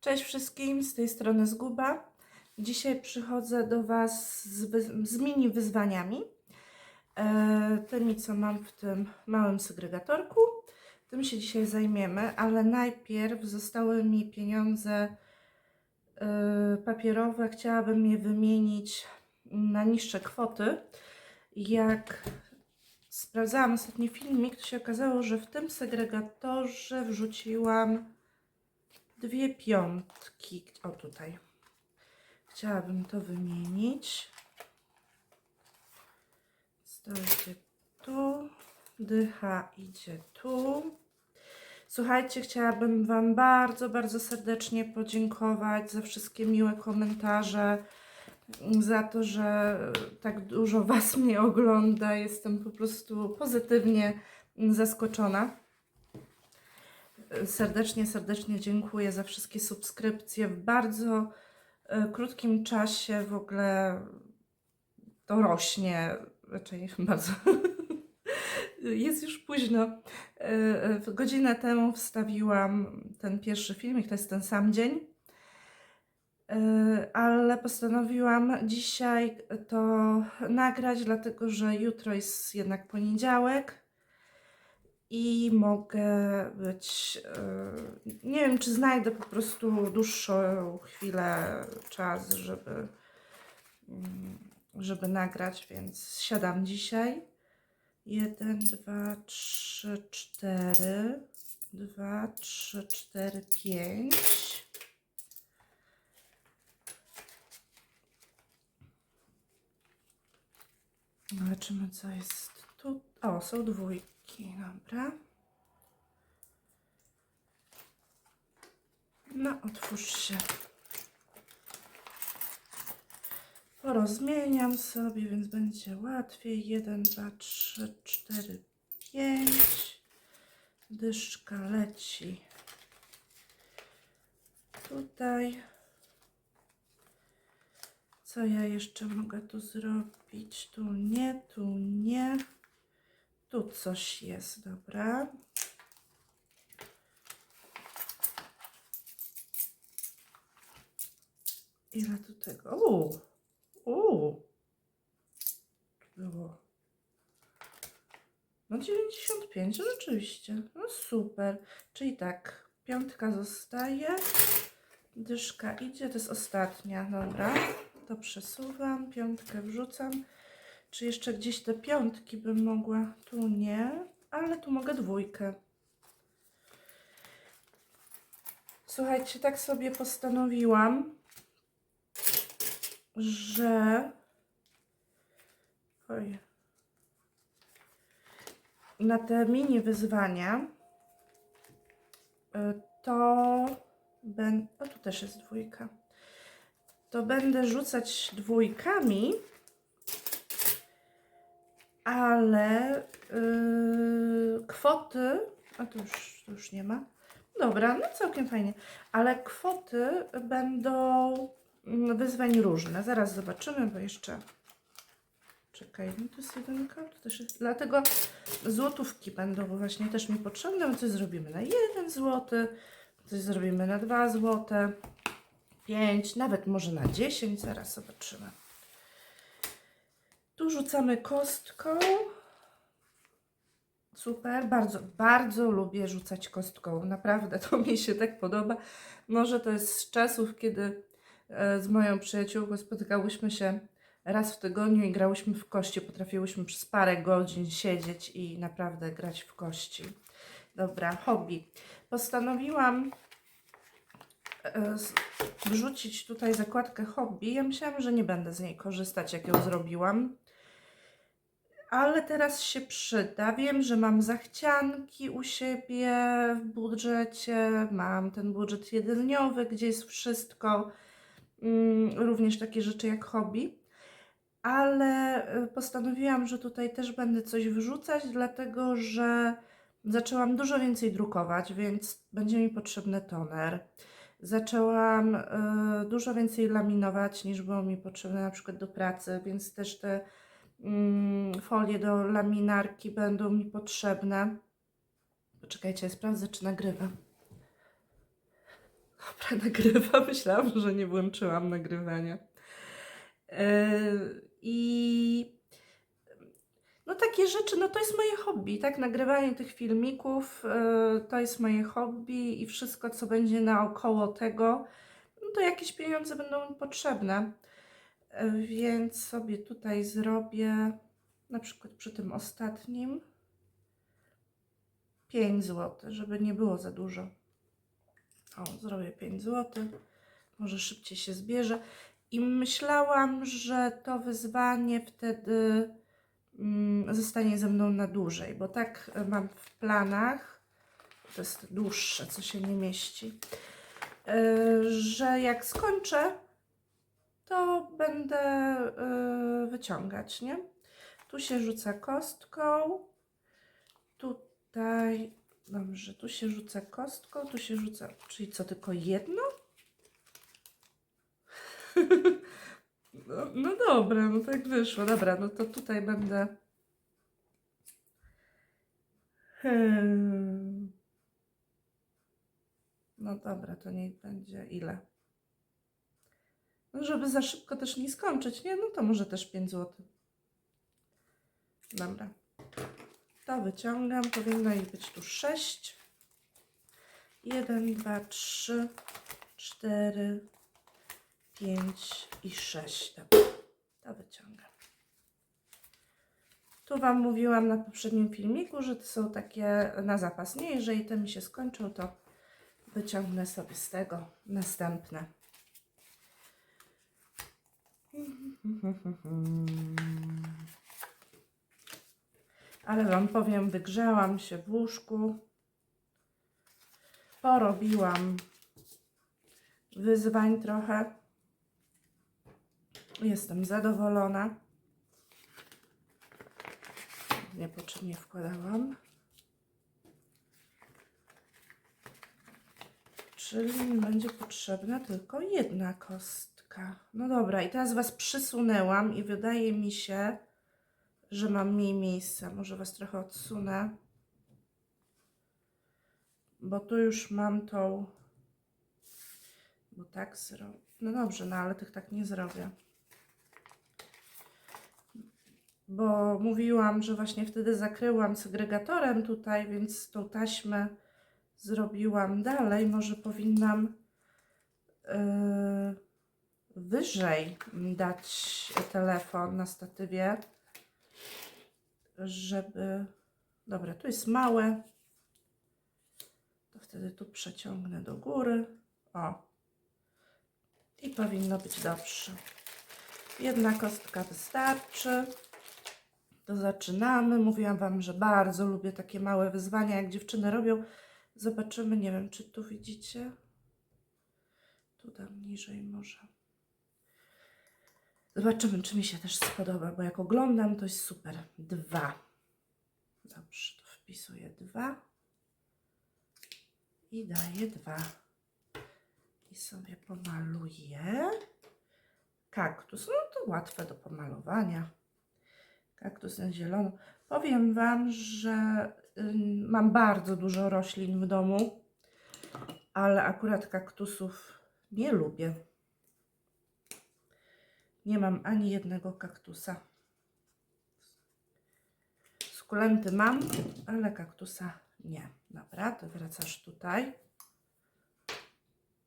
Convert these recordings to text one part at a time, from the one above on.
Cześć wszystkim, z tej strony Zguba. Dzisiaj przychodzę do Was z, z mini wyzwaniami. E, tymi, co mam w tym małym segregatorku. Tym się dzisiaj zajmiemy, ale najpierw zostały mi pieniądze e, papierowe. Chciałabym je wymienić na niższe kwoty. Jak sprawdzałam ostatni filmik, to się okazało, że w tym segregatorze wrzuciłam dwie piątki. O, tutaj. Chciałabym to wymienić. To idzie tu. Dycha idzie tu. Słuchajcie, chciałabym Wam bardzo, bardzo serdecznie podziękować za wszystkie miłe komentarze, za to, że tak dużo Was mnie ogląda. Jestem po prostu pozytywnie zaskoczona. Serdecznie, serdecznie dziękuję za wszystkie subskrypcje. W bardzo e, krótkim czasie w ogóle to rośnie. Raczej bardzo. Jest już późno. E, e, Godzinę temu wstawiłam ten pierwszy filmik, to jest ten sam dzień. Ale postanowiłam dzisiaj to nagrać, dlatego że jutro jest jednak poniedziałek i mogę być. e, Nie wiem, czy znajdę po prostu dłuższą chwilę, czas, żeby, mm, żeby nagrać, więc siadam dzisiaj. Jeden, dwa, trzy, cztery. Dwa, trzy, cztery, pięć. Zobaczymy, co jest tu. O, są dwójki, dobra. No, otwórz się. Porozmieniam sobie, więc będzie łatwiej. 1, 2, 3, 4, 5. Dyszka leci tutaj. Co ja jeszcze mogę tu zrobić? Tu nie, tu nie. Tu coś jest, dobra. Ile tu tego? Uuu, uuu. Było. No 95, no rzeczywiście. No super. Czyli tak, piątka zostaje. Dyszka idzie, to jest ostatnia, dobra. To przesuwam, piątkę wrzucam. Czy jeszcze gdzieś te piątki bym mogła? Tu nie, ale tu mogę dwójkę. Słuchajcie, tak sobie postanowiłam, że. Oj. Na te mini wyzwania y, to będę. O, tu też jest dwójka. To będę rzucać dwójkami, ale yy, kwoty. A tu już, już nie ma. Dobra, no całkiem fajnie. Ale kwoty będą wyzwań różne. Zaraz zobaczymy, bo jeszcze. Czekaj, no to jest jedynka, to też jest. Dlatego złotówki będą właśnie też mi potrzebne. Coś zrobimy na 1 złoty, coś zrobimy na 2 złote, 5, nawet może na 10. Zaraz zobaczymy. Tu rzucamy kostką. Super, bardzo, bardzo lubię rzucać kostką. Naprawdę to mi się tak podoba. Może to jest z czasów, kiedy e, z moją przyjaciółką spotykałyśmy się raz w tygodniu i grałyśmy w kości. Potrafiłyśmy przez parę godzin siedzieć i naprawdę grać w kości. Dobra, hobby. Postanowiłam e, wrzucić tutaj zakładkę hobby. Ja myślałam, że nie będę z niej korzystać, jak ją zrobiłam. Ale teraz się przyda. Wiem, że mam zachcianki u siebie w budżecie. Mam ten budżet jedyniowy, gdzie jest wszystko. Mm, Również takie rzeczy jak hobby. Ale y, postanowiłam, że tutaj też będę coś wrzucać, dlatego że zaczęłam dużo więcej drukować, więc będzie mi potrzebny toner. Zaczęłam y, dużo więcej laminować niż było mi potrzebne na przykład do pracy, więc też te folie do laminarki będą mi potrzebne. Poczekajcie, sprawdzę, czy nagrywa. Dobra, nagrywa. Myślałam, że nie włączyłam nagrywania. Yy, I no takie rzeczy, no to jest moje hobby, tak? Nagrywanie tych filmików yy, to jest moje hobby i wszystko, co będzie naokoło tego, no to jakieś pieniądze będą mi potrzebne. Więc sobie tutaj zrobię, na przykład przy tym ostatnim, 5 zł, żeby nie było za dużo. O, zrobię 5 zł. Może szybciej się zbierze. I myślałam, że to wyzwanie wtedy mm, zostanie ze mną na dłużej, bo tak mam w planach. To jest dłuższe, co się nie mieści. e, Że jak skończę, to będę e, wyciągać, nie? Tu się rzuca kostką. Tutaj, dobrze, tu się rzuca kostką, tu się rzuca, czyli co, tylko jedno? No, no dobra, no tak wyszło. Dobra, no to tutaj będę. Hmm. No dobra, to niech będzie ile? No żeby za szybko też nie skończyć, nie? No to może też 5 zł. Dobra. To wyciągam. Powinno ich być tu 6. 1, 2, 3, 4, 5 i 6. Dobra, to wyciągam. Tu Wam mówiłam na poprzednim filmiku, że to są takie na zapas. Nie, jeżeli te mi się skończą, to wyciągnę sobie z tego następne. Ale Wam powiem, wygrzałam się w łóżku. Porobiłam wyzwań trochę. Jestem zadowolona. Niepotrzebnie wkładałam. Czyli mi będzie potrzebna tylko jedna kostka. No dobra, i teraz Was przysunęłam i wydaje mi się, że mam mniej miejsca. Może Was trochę odsunę. Bo tu już mam tą... Bo tak zrobię. No dobrze, no ale tych tak nie zrobię. Bo mówiłam, że właśnie wtedy zakryłam segregatorem tutaj, więc tą taśmę zrobiłam dalej. Może powinnam yy, wyżej dać telefon na statywie, żeby. Dobra, tu jest małe. To wtedy tu przeciągnę do góry. O. I powinno być dobrze. Jedna kostka wystarczy. To zaczynamy. Mówiłam Wam, że bardzo lubię takie małe wyzwania, jak dziewczyny robią. Zobaczymy, nie wiem, czy tu widzicie. Tu dam niżej może. Zobaczymy, czy mi się też spodoba, bo jak oglądam, to jest super. Dwa. Dobrze, to wpisuję dwa. I daję dwa. I sobie pomaluję. Kaktus, no to łatwe do pomalowania. Kaktus na zielono. Powiem Wam, że mam bardzo dużo roślin w domu, ale akurat kaktusów nie lubię. Nie mam ani jednego kaktusa. Sukulenty mam, ale kaktusa nie. Dobra, to wracasz tutaj.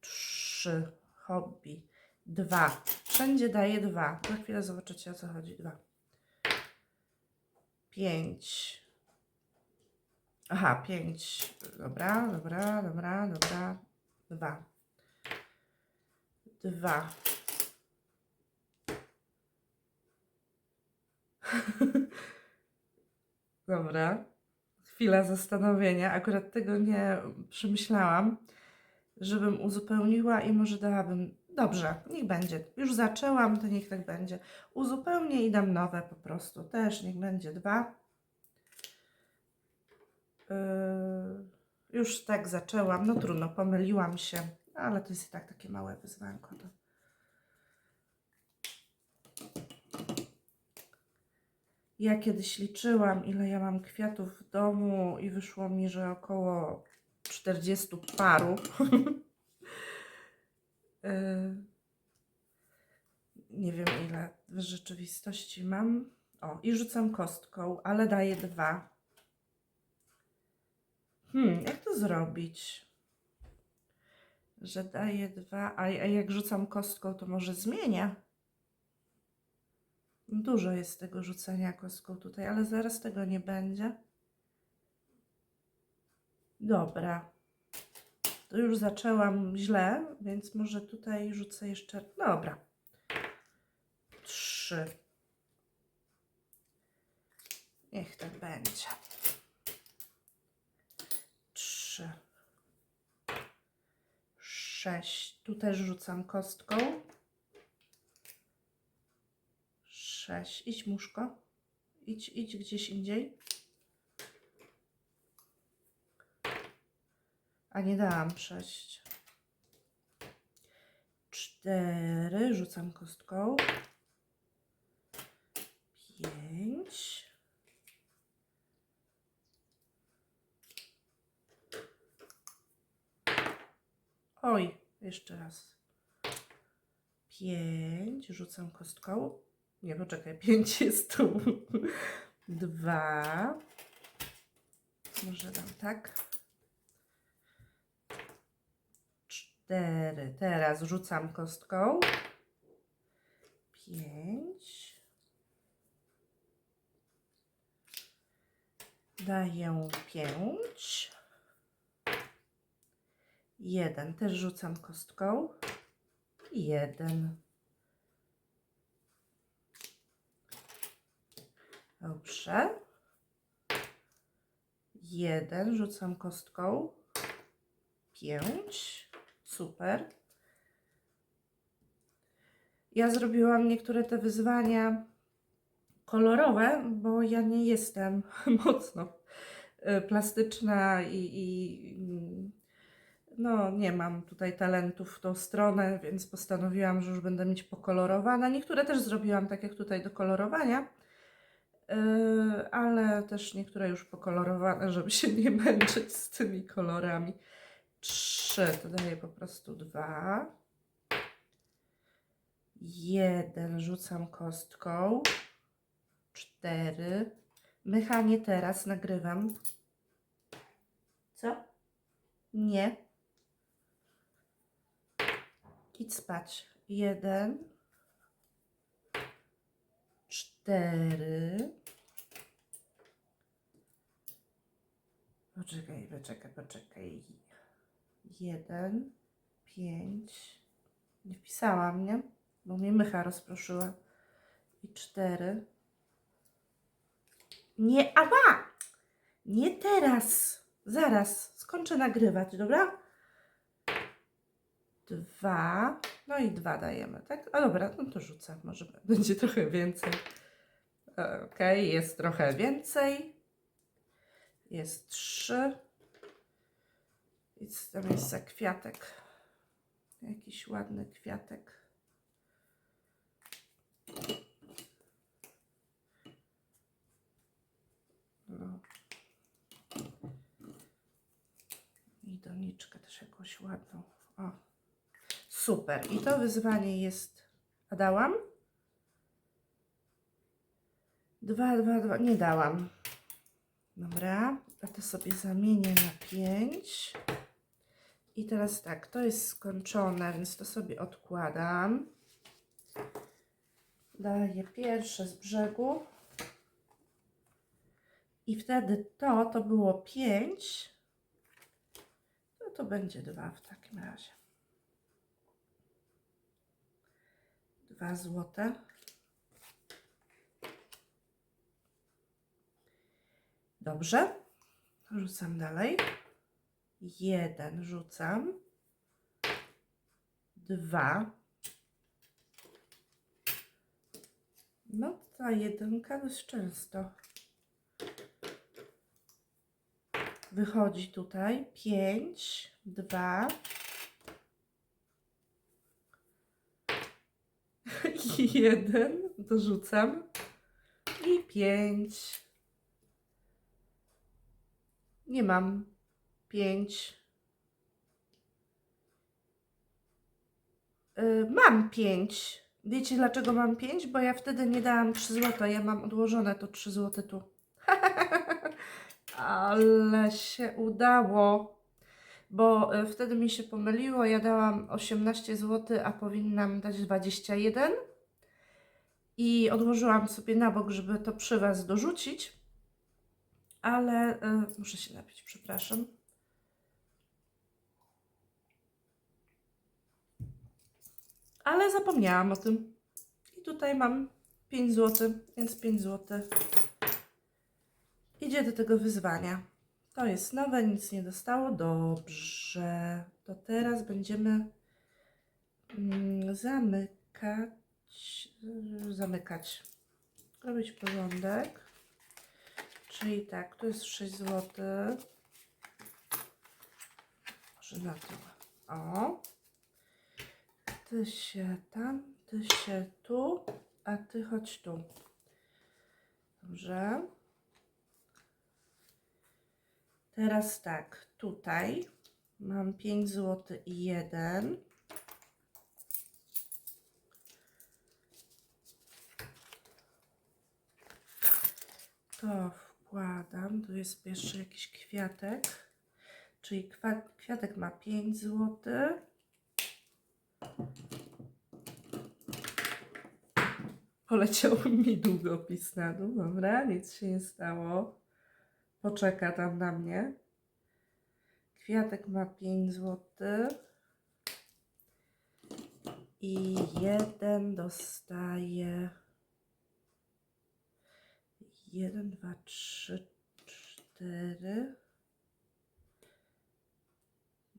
Trzy. Hobby. Dwa. Wszędzie daję dwa. Za chwilę zobaczycie o co chodzi. Dwa. Pięć. Aha, pięć. Dobra, dobra, dobra, dobra. Dwa. Dwa. Dobra. Chwila zastanowienia. Akurat tego nie przemyślałam, żebym uzupełniła i może dałabym. Dobrze, niech będzie. Już zaczęłam, to niech tak będzie. Uzupełnię i dam nowe po prostu. Też niech będzie dwa. Yy, już tak zaczęłam. No trudno, pomyliłam się, ale to jest i tak takie małe wyzwanko. Ja kiedyś liczyłam, ile ja mam kwiatów w domu i wyszło mi, że około 40 paru. Yy, nie wiem ile w rzeczywistości mam. O, i rzucam kostką, ale daję dwa. Hmm, jak to zrobić? Że daję dwa, a jak rzucam kostką, to może zmienia. Dużo jest tego rzucania kostką tutaj, ale zaraz tego nie będzie. Dobra. To już zaczęłam źle, więc może tutaj rzucę jeszcze. Dobra. Trzy. Niech tak będzie. Trzy. Sześć. Tu też rzucam kostką. Sześć. Idź, muszko. Idź, idź gdzieś indziej. A nie dałam sześć. Cztery. Rzucam kostką. Pięć. Oj, jeszcze raz. Pięć. Rzucam kostką. Nie, poczekaj, pięć jest tu. Dwa. Może dam tak. Cztery. Teraz rzucam kostką. Pięć. Daję pięć. Jeden. Też rzucam kostką. Jeden. Dobrze. Jeden. Rzucam kostką. Pięć. Super. Ja zrobiłam niektóre te wyzwania kolorowe, bo ja nie jestem mocno y, plastyczna i, i mm, no, nie mam tutaj talentów w tą stronę, więc postanowiłam, że już będę mieć pokolorowane. Niektóre też zrobiłam tak jak tutaj do kolorowania, ale też niektóre już pokolorowane, żeby się nie męczyć z tymi kolorami. Trzy, to daję po prostu dwa. Jeden, rzucam kostką. Cztery. Mychanie teraz nagrywam. Co? Nie. Idź spać. Jeden. Cztery. Poczekaj, poczekaj, poczekaj. Jeden. Pięć. Nie wpisałam, nie? Bo mnie mycha rozproszyła. I cztery. Nie, ała! Nie teraz. Zaraz. Skończę nagrywać, dobra? Dwa. No i dwa dajemy, tak? A dobra, no to rzucę. Może będzie trochę więcej. Okej, jest trochę więcej. Jest trzy. I co tam jest za kwiatek? Jakiś ładny kwiatek. No. I doniczkę też jakąś ładną. O. Super. I to wyzwanie jest. A dałam? Dwa, dwa, dwa. Nie dałam. Dobra. A to sobie zamienię na pięć. I teraz tak, to jest skończone, więc to sobie odkładam. Daję pierwsze z brzegu. I wtedy to, to było pięć. No to będzie dwa w takim razie. Dwa złote. Dobrze. Rzucam dalej. Jeden rzucam. Dwa. No, ta jedynka dość często wychodzi tutaj. Pięć, dwa. Jeden dorzucam. I pięć. Nie mam. Pięć. Y, mam 5. Wiecie dlaczego mam 5? Bo ja wtedy nie dałam 3 zł. Ja mam odłożone to 3 zł tu. Ale się udało. Bo y, wtedy mi się pomyliło. Ja dałam 18 zł, a powinnam dać 21. I odłożyłam sobie na bok, żeby to przy Was dorzucić. Ale y, muszę się napić, przepraszam. Ale zapomniałam o tym. I tutaj mam 5 zł, więc 5 zł idzie do tego wyzwania. To jest nowe, nic nie dostało. Dobrze. To teraz będziemy mm, zamykać. Zamykać. Robić porządek. Czyli tak, tu jest 6 zł. Może na to. O. Ty się tam, ty się tu, a ty chodź tu. Dobrze. Teraz tak, tutaj mam 5 zł i 1. To wkładam. Tu jest jeszcze jakiś kwiatek. Czyli kwiatek ma 5 zł. Poleciał mi długopis na dół. Dobra, nic się nie stało. Poczeka tam na mnie. Kwiatek ma 5 zł. I jeden dostaje. 1, 2, 3, 4.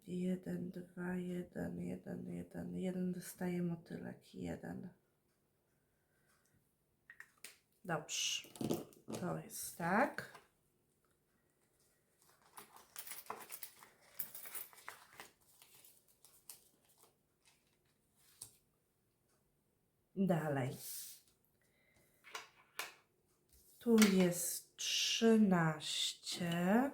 1, 2, 1, 1, 1. Jeden dostaje motylek. Jeden. Dobrze. To jest tak. Dalej. Tu jest 13.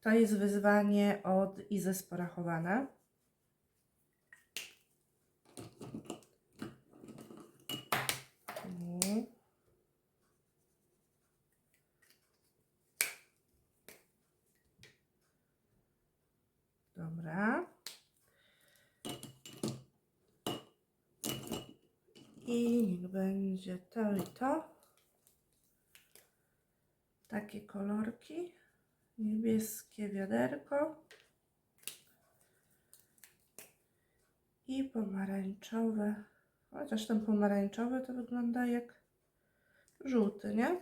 To jest wyzwanie od Izy Sporachowane. Tu. Dobra. I niech będzie to i to. Takie kolorki. Niebieskie wiaderko. I pomarańczowe. Chociaż ten pomarańczowy to wygląda jak żółty, nie?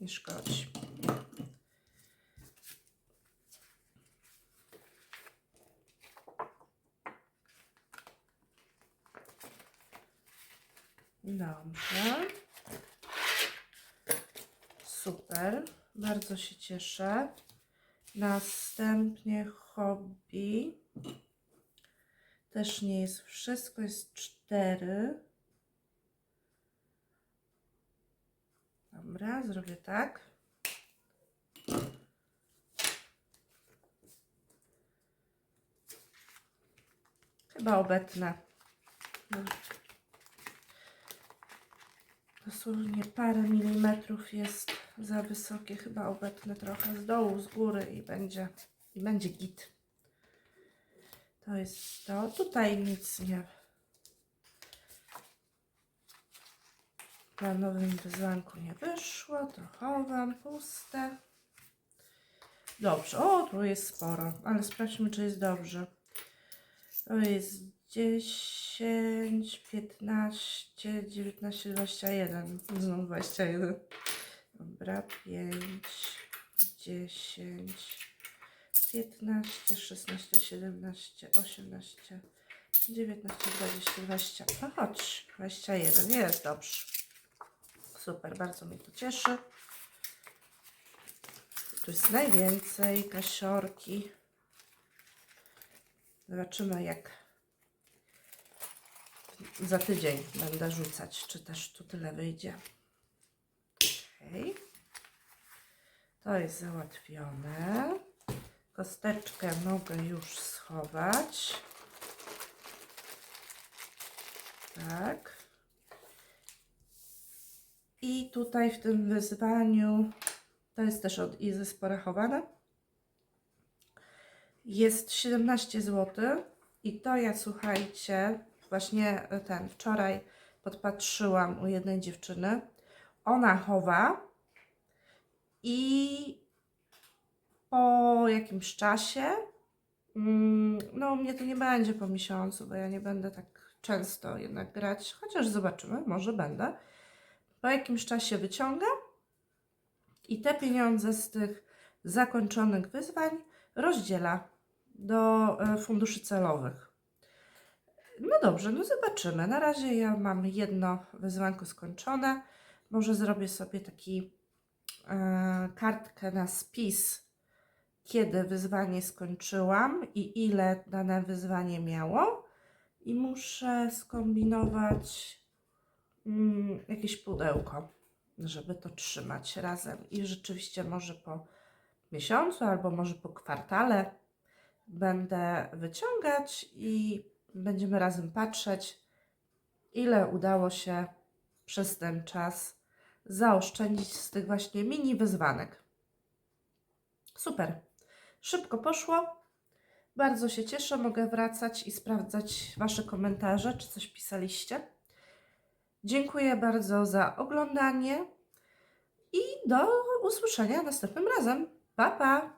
Nie szkodzi. Dobrze. Super. Bardzo się cieszę. Następnie hobby. Też nie jest wszystko, jest cztery. Dobra, zrobię tak. Chyba obetnę. Dosłownie parę milimetrów jest za wysokie. Chyba obetnę trochę z dołu, z góry i będzie, i będzie git. To jest to. Tutaj nic nie. Na nowym wyzwanku nie wyszło. To chowam puste. Dobrze. O, tu jest sporo, ale sprawdźmy, czy jest dobrze. To jest 10, 15, 19, 21. Znowu 21. Dobra, 5, 10, 15, 16, 17, 18, 19, 20, 20. No chodź, 21. Jest dobrze. Super, bardzo mnie to cieszy. Tu jest najwięcej kasiorki. Zobaczymy, jak za tydzień będę rzucać, czy też tu tyle wyjdzie. Ok. To jest załatwione. Kosteczkę mogę już schować. Tak. I tutaj w tym wyzwaniu, to jest też od Izy sporachowane, jest 17 zł. I to ja, słuchajcie, właśnie ten wczoraj podpatrzyłam u jednej dziewczyny. Ona chowa i po jakimś czasie, mm, no mnie to nie będzie po miesiącu, bo ja nie będę tak często jednak grać, chociaż zobaczymy, może będę. Po jakimś czasie wyciąga i te pieniądze z tych zakończonych wyzwań rozdziela do e, funduszy celowych. No dobrze, no zobaczymy. Na razie ja mam jedno wyzwanko skończone. Może zrobię sobie taki e, kartkę na spis, kiedy wyzwanie skończyłam i ile dane wyzwanie miało. I muszę skombinować mm, jakieś pudełko, żeby to trzymać razem. I rzeczywiście może po miesiącu albo może po kwartale będę wyciągać i będziemy razem patrzeć, ile udało się przez ten czas zaoszczędzić z tych właśnie mini wyzwanek. Super. Szybko poszło. Bardzo się cieszę. Mogę wracać i sprawdzać Wasze komentarze, czy coś pisaliście. Dziękuję bardzo za oglądanie i do usłyszenia następnym razem. Pa, pa!